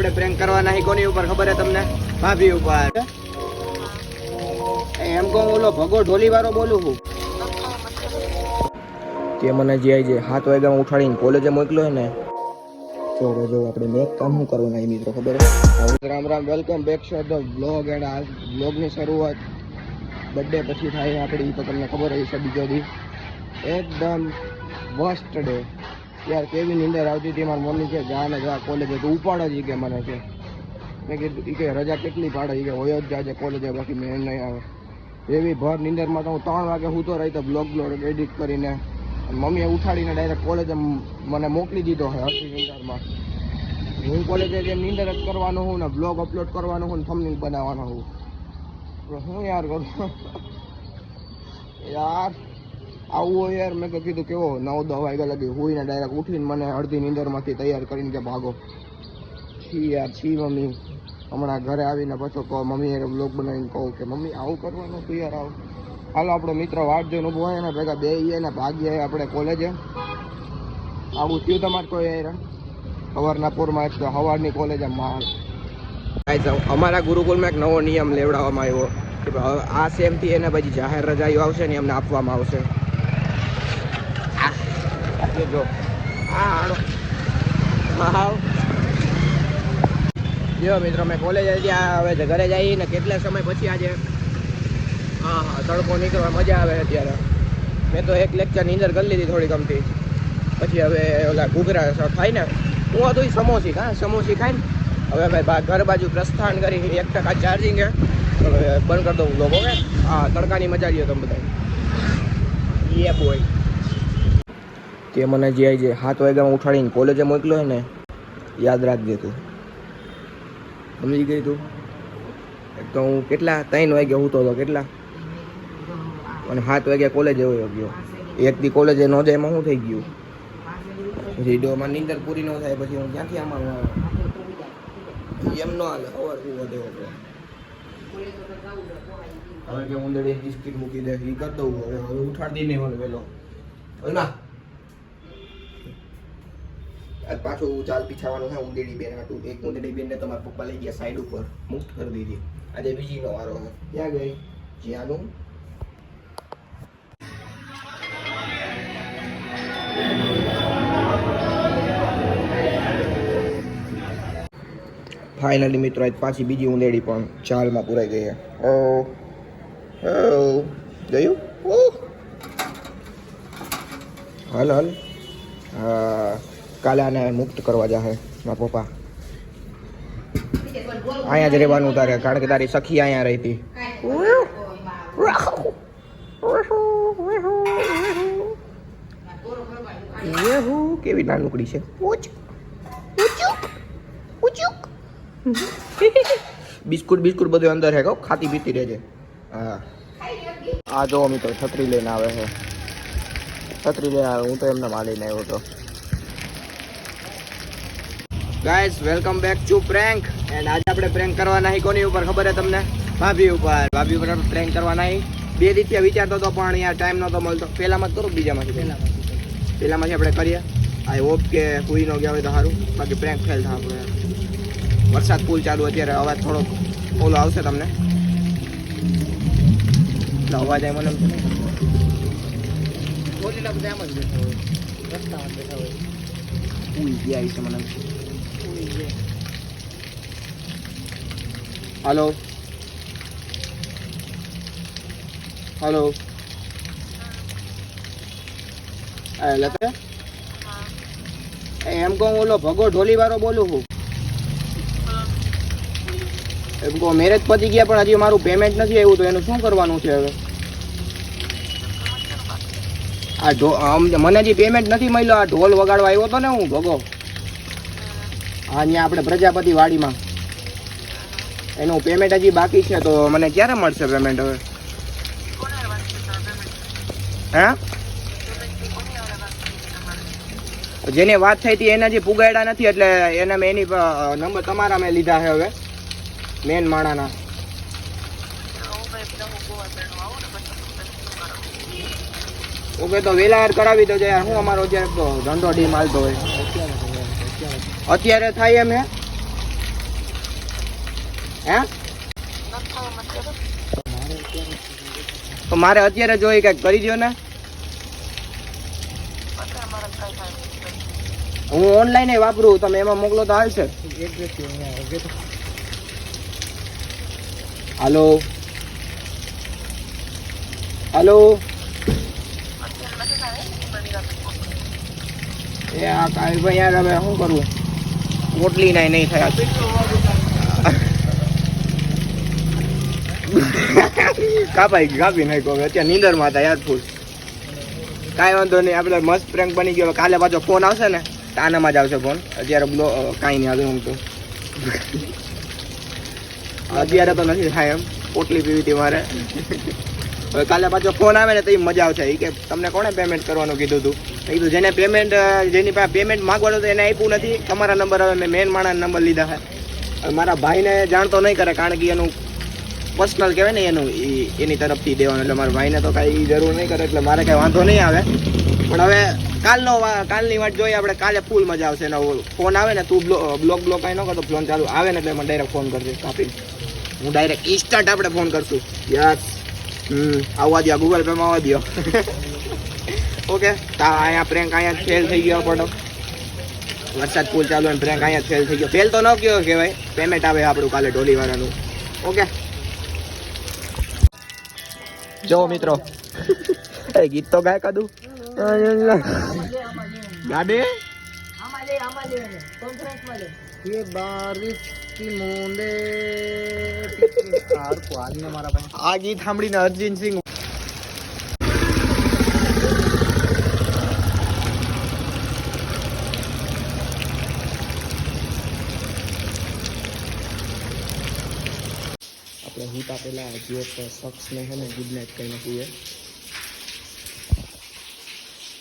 આપણે પ્રેન્ક કરવાના છે કોની ઉપર ખબર છે તમને? ભાભી ઉપર. એમ કહું ઓલો ભગો ઢોલી વાળો બોલું હું તે મને જે જે હાથ વાગ્યામાં ઉઠાડીને કોલેજે મોકલ્યો ને જો જો આપણે મેક કામ શું કરવાના એ મિત્રો ખબર છે? Ram Ram welcome back to the blog and આ બ્લોગની શરૂઆત બર્થડે પછી થાય આપણી તો તમને ખબર હશે બીજો દી એકદમ વર્સ્ટ ડે યાર કેવી નીંદર આવતી હતી, મારા મમ્મી કે જા ને જા કોલેજે તો ઉપાડો જ કે મને કે મેં કીધું એ કે રજા કેટલી પાડે કે હોય જ જાજે કોલેજે બાકી મેં નહીં આવે. એવી ભર નીંદરમાં તો હું ત્રણ વાગે સૂતો રહી તો બ્લોગ બ્લોગ એડિટ કરીને મમ્મીએ ઉઠાડીને ડાયરેક્ટ કોલેજે મને મોકલી દીધો હોય અડધી નીંદરમાં. હું કોલેજે જે નીંદર જ કરવાનો હું ને બ્લોગ અપલોડ કરવાનો હું ને થંબનેલ બનાવવાનો હું હું યાર કરું? યાર આવું યાર. મેં તો કીધું કેવો નવ દસ વાગ્યા લગી હોઈને ડાયરેક્ટ ઉઠીને મને અડધી નીંદરમાંથી તૈયાર કરીને કે ભાગો. છી યાર, છી મમ્મી. હમણાં ઘરે આવીને પાછો કહો મમ્મી યાર બ્લોગ બનાવીને કહું કે, મમ્મી, આવું કરવાનું તું યાર, આવું. હાલો, આપણો મિત્ર વાટ જોઈને ઊભો હોય ને, ભેગા બે ને ભાગીએ આપણે કોલેજે આવું થયું તમારે કોઈ યાર? સવારના પૂરમાં એક સવારની કોલેજે માલ અમારા ગુરુકુલમાં એક નવો નિયમ લેવડાવવામાં આવ્યો કે આ સેમથી એને પછી જાહેર રજાઈઓ આવશે ને એમને આપવામાં આવશે. આ જો. આ હાલો. હાવ. જો, મિત્રો, મેં કોલેજ ત્યાં હવે ઘરે જઈએ ને કેટલા સમય પછી આજે? હા હા, તડકો નીકળવા મજા આવે અત્યારે. મેં તો એક લેક્ચરની નીંદર કરી લીધી થોડી ગમતી પછી હવે ઓલા ઘૂઘરા ખાઈ ને. હું હતો એ સમોસી હા સમોસી ખાઈ ને. હવે ભાઈ ઘર બાજુ પ્રસ્થાન કરી એક ટકા ચાર્જિંગ હે. હવે બંધ કરી દઉં લોકો હા, તડકાની મજા લ્યો તમે બધા એ બોય તે મને જે જે સાત વાગ્યામાં ઉઠાડીને કોલેજે મોકલ્યો ને, યાદ રાખજે તું. સમજી ગઈ તું? એક તો હું કેટલા? ત્રણ વાગે હું હતો, કેટલા? અને સાત વાગ્યા કોલેજે હોય ગયો. એક દી કોલેજે ન જાય એમાં શું થઈ ગયું? પછી ડોમાં નીંદર પૂરી ન થાય, પછી હું ક્યાંથી આમાં એમ ન હાલે ખબર શું વધે હવે કે હું ઉંદરડી બિસ્કિટ મૂકી દે એ કરી દઉં. હવે હવે ઉઠાડી નહીં મને પેલો ના. આજ પાછું ચાલ પીછાવાનું છે ઉંદેડી બેન હતું. એક ઉંદેડી બેનને તમારા પપ્પા લઈ ગયા સાઈડ ઉપર, મુક્ત કરી દીધી. આજે બીજી નો વારો છે ક્યાં ગઈ? જ્યાંનું? ફાઇનલી મિત્રો, આજ પાછી બીજી ઉંદેડી પણ ચાલમાં પુરાઈ ગઈ ઓ ઓ ગયું? ઓ હાલ હાલ. હા. કાલે આને મુક્ત કરવા જાહે, મારા પપ્પા. અહીંયા જ રહેવાનું તારે, કારણ કે તારી સખી અહીંયા રહેતી. કેવી નાનકડી છે. બિસ્કુટ બિસ્કુટ બધું અંદર હે, કહો, ખાતી પીતી રહેજે. હા. આ જો મિત્રો, છત્રી લઈને આવે છે છત્રી લઈને આવે, હું તો એમને માલીને આવ્યો હતો guys welcome back to prank and આજે આપણે પ્રેન્ક કરવાના છે કોની ઉપર ખબર છે તમને? ભાભી ઉપર. ભાભી ઉપર પ્રેન્ક કરવાના હી બે રીતે વિચારતો હતો પણ અહીંયા ટાઈમ નહોતો મળતો. પહેલામાં જ કરું બીજામાંથી પહેલામાં પહેલામાંથી આપણે કરીએ. આઈ હોપ કે કોઈ ન ગયા હોય તો સારું. બાકી પ્રેન્ક ફેલ થાય આપણે વરસાદ ફૂલ ચાલુ અત્યારે. અવાજ થોડોક ઓલો આવશે તમને. અવાજ આવ્યો મને એમ જ બેઠા હોય. રસ્તામાં બેઠા હોય. ઉઈ ગયા છે મને. હાલો હલો લતા એમ કહું, ઓલો ભગો ઢોલી વાળો બોલું છું. એમ કહું મેરેજ પતી ગયા, પણ હજી મારું પેમેન્ટ નથી આવ્યું, તો એનું શું કરવાનું છે હવે? આ ઢો મને હજી પેમેન્ટ નથી મળ્યો, આ ઢોલ વગાડવા આવ્યો હતો ને હું, ભગો? હા અહીંયા આપણે પ્રજાપતિ વાડીમાં. એનું પેમેન્ટ હજી બાકી છે, તો મને ક્યારે મળશે પેમેન્ટ હવે? હે? જેને વાત થઈ હતી એના જે પુગાડ્યા નથી, એટલે એને મેં એની નંબર તમારા મેં લીધા છે હવે મેન માણાના. ઓકે, તો વેલા કરાવી દો જાય હું અમારો અત્યારે તો ધંધો ડીમ હાલતો હોય. અત્યારે થાય એમ હે? તો મારે અત્યારે જોઈ કંઈક કરી દો ને. હું ઓનલાઈન વાપરું, તમે એમાં મોકલો તો હાલશે. હાલો? હાલો? એ આ કાંઈ ભાઈ યાર હવે શું કરવું પોટલી નાય નહીં થયા. કાપાઈ ગયું, કાપી નાખ્યો હવે. અત્યારે નીંદરમાં હતા યાર ફૂલ કાંઈ વાંધો નહીં, આપણે મસ્ત પ્રેન્ક બની ગયો. કાલે પાછો ફોન આવશે ને, તો આનામાં જ આવશે ફોન અત્યારે બ્લો કાંઈ નહીં આવે હું તો. અત્યારે તો નથી થાય એમ. પોટલી પીવી હતી મારે. હવે કાલે પાછો ફોન આવે ને, તો એ મજા આવશે. એ કે, તમને કોણે પેમેન્ટ કરવાનું કીધું હતું કીધું જેને પેમેન્ટ જેની પાસે પેમેન્ટ માગવાનું તો એને આપ્યું નથી. તમારા નંબર હવે મેં મેન માણસ નંબર લીધા છે. મારા ભાઈને જાણતો નહીં કરે, કારણ કે એનું પર્સનલ કહેવાય ને, એનું એ એની તરફથી દેવાનું. એટલે મારા ભાઈને તો કાંઈ જરૂર નહીં કરે, એટલે મારે કાંઈ વાંધો નહીં આવે. પણ હવે કાલનો કાલની વાત જોઈએ, આપણે કાલે ફૂલ મજા આવશે. એનો ફોન આવે ને, તું બ્લોક બ્લોક કાંઈ ન કરતો ફોન ચાલુ આવે ને, એટલે મને ડાયરેક્ટ ફોન કરજે. કાપી. હું ડાયરેક્ટ ઇન્સ્ટન્ટ આપણે ફોન કરશું. યસ. હમ. આવવા દો ગૂગલ પેમાં આવવા દો ઓકે તા અહીંયા પ્રેન્ક અહીંયા ફેલ થઈ ગયો પડો વરસાદ ફૂલ ચાલુ અને પ્રેન્ક અહીંયા ફેલ થઈ ગયો ફેલ તો ન કયો કહેવાય પેમેન્ટ આવે આપણું કાલે ઢોલી વાળાનું ઓકે જો મિત્રો એ ગીત તો ગાય કાદું ગાડે ये बारिश की बूंदे हार को आज में हमारा भाई આ ગીત સાંભળીને અર્જુન સિંહ આપણે હુતા પેલા હજી એક શખ્સને છે ને ગુડ નાઇટ કહીને કહીએ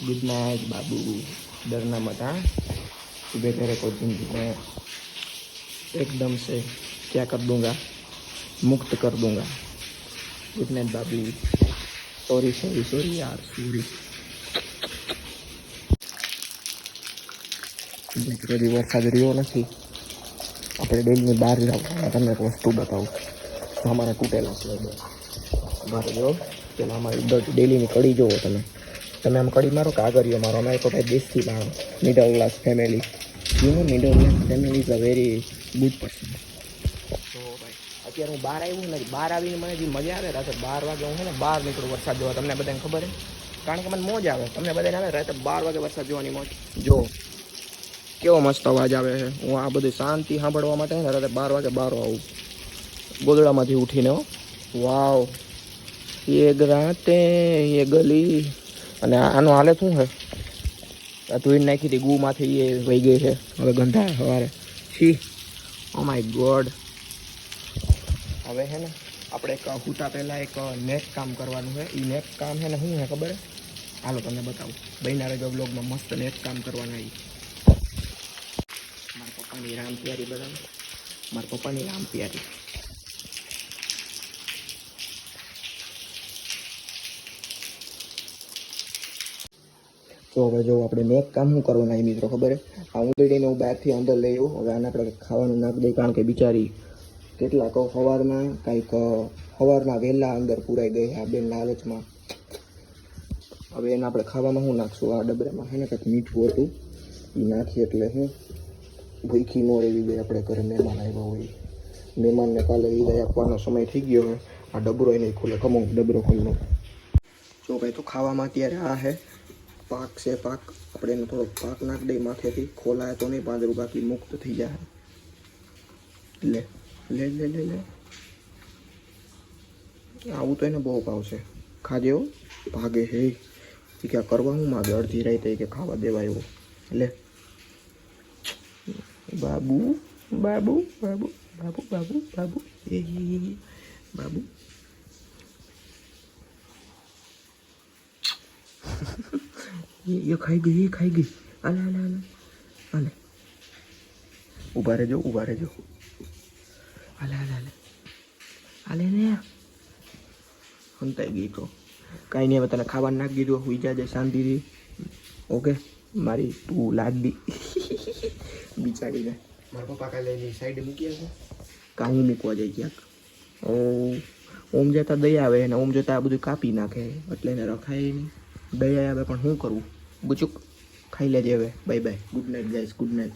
गुड नाइट बाबू डरना मत हाँ सुबह तेरे को जिंदगी में एकदम से क्या कर दूंगा मुक्त कर दूंगा गुड नाइट बाबू सॉरी सॉरी सॉरी यार सॉरी કદી વરસાદ રહ્યો નથી આપણે ડેલીની બહાર જાવ તમને એક વસ્તુ બતાવું તો અમારા તૂટેલા અમારે જો, પેલા અમારી ડેલીની કડી જોવો તમે. તમે આમ કડી મારો કે મારો? અમે તો ભાઈ દેશથી મારો middle class family you middle class family is a very good person તો ભાઈ, અત્યારે હું બહાર આવ્યું નથી. બહાર આવીને મને જે મજા આવે રાતે બાર વાગે હું છે ને બહાર નીકળું વરસાદ જોવા. તમને બધાને ખબર છે? કારણ કે મને મોજ આવે. તમને બધાને આવે રાતે બાર વાગે વરસાદ જોવાની મોજ. જો કેવો મસ્ત અવાજ આવે છે. હું આ બધું શાંતિ સાંભળવા માટે રાતે બાર વાગે બહાર આવું. ગોદડામાંથી ઉઠીને વાવ. એ રાતે એ ગલી. અને આનો હાલે શું છે આ ધોઈને નાખી હતી, ગુમાંથી એ વહી ગઈ છે. હવે ગંધા સવારે. છી ઓ માય ગોડ હવે છે ને, આપણે એક હુતા પહેલાં એક નેક કામ કરવાનું છે એ નેક કામ છે ને શું છે ખબર હાલો તમને બતાવું. બહેના રેજો બ્લોગમાં મસ્ત નેક કામ કરવાના આવી મારા પપ્પાની રામ પ્યારી બધા મારા પપ્પાની રામ પ્યારી. તો હવે જો આપણે મેક કામ શું કરવાનું આવી મિત્રો, ખબર આ ઊંધડીને હું બહારથી અંદર લઈ આવું હવે આને આપણે ખાવાનું નાખ દઈએ, કારણ કે બિચારી કેટલાક સવારમાં કાંઈક સવારના વહેલા અંદર પુરાઈ ગઈ આ બેન લાલચમાં હવે એને આપણે ખાવામાં શું નાખશું? આ ડબરામાં હે ને કંઈક મીઠું હતું. એ નાખીએ એટલે હું ભૂખી મોડ એવી ગઈ આપણે ઘરે મહેમાન આવ્યા હોય. મહેમાનને કાલે વિદાય આપવાનો સમય થઈ ગયો હોય આ ડબરો એને ખુલે. કમો ડબરો ખુલ્લો જો ભાઈ તો ખાવામાં અત્યારે આ છે. પાક છે પાક. આપણે એનો થોડોક પાક નાખી દઈએ માથેથી. ખોલાય તો નહીં પાંદરું બાકી મુક્ત થઈ જાય. લે લે લે લે લે. આવું તો એને બહુ ભાવશે. ખાજે ભાગે હે. એ કે આ કરવા હું માગે? અડધી રાતે કે ખાવા દેવાય એવો. લે. બાબુ બાબુ બાબુ બાબુ બાબુ બાબુ. એ. બાબુ. એ ખાઈ ગઈ એ ખાઈ ગઈ હાલે હાલે હાલે હાલે ઊભા રહેજો ઊભા રહેજો હાલે હાલે હાલે હાલે ને સંતાઈ ગઈ તો કાંઈ નહીં હવે તને ખાવા નાખી દીધું હું જાજે શાંતિથી ઓકે મારી તું લાગી બિચારીને મારા પપ્પા કાલે સાઈડ મૂકી હશે કાંઈ મૂકવા જાય ક્યાંક ઓ ઓમ જતા દયા આવે અને ઓમ જતા આ બધું કાપી નાખે એટલે એને રખાય નહીં. દયા આવે પણ શું કરવું બુચુક ખાઈ લેજે હવે. Bye bye good night guys good night